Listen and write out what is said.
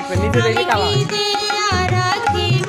দেখবেন নিজে দেখে কামাবেন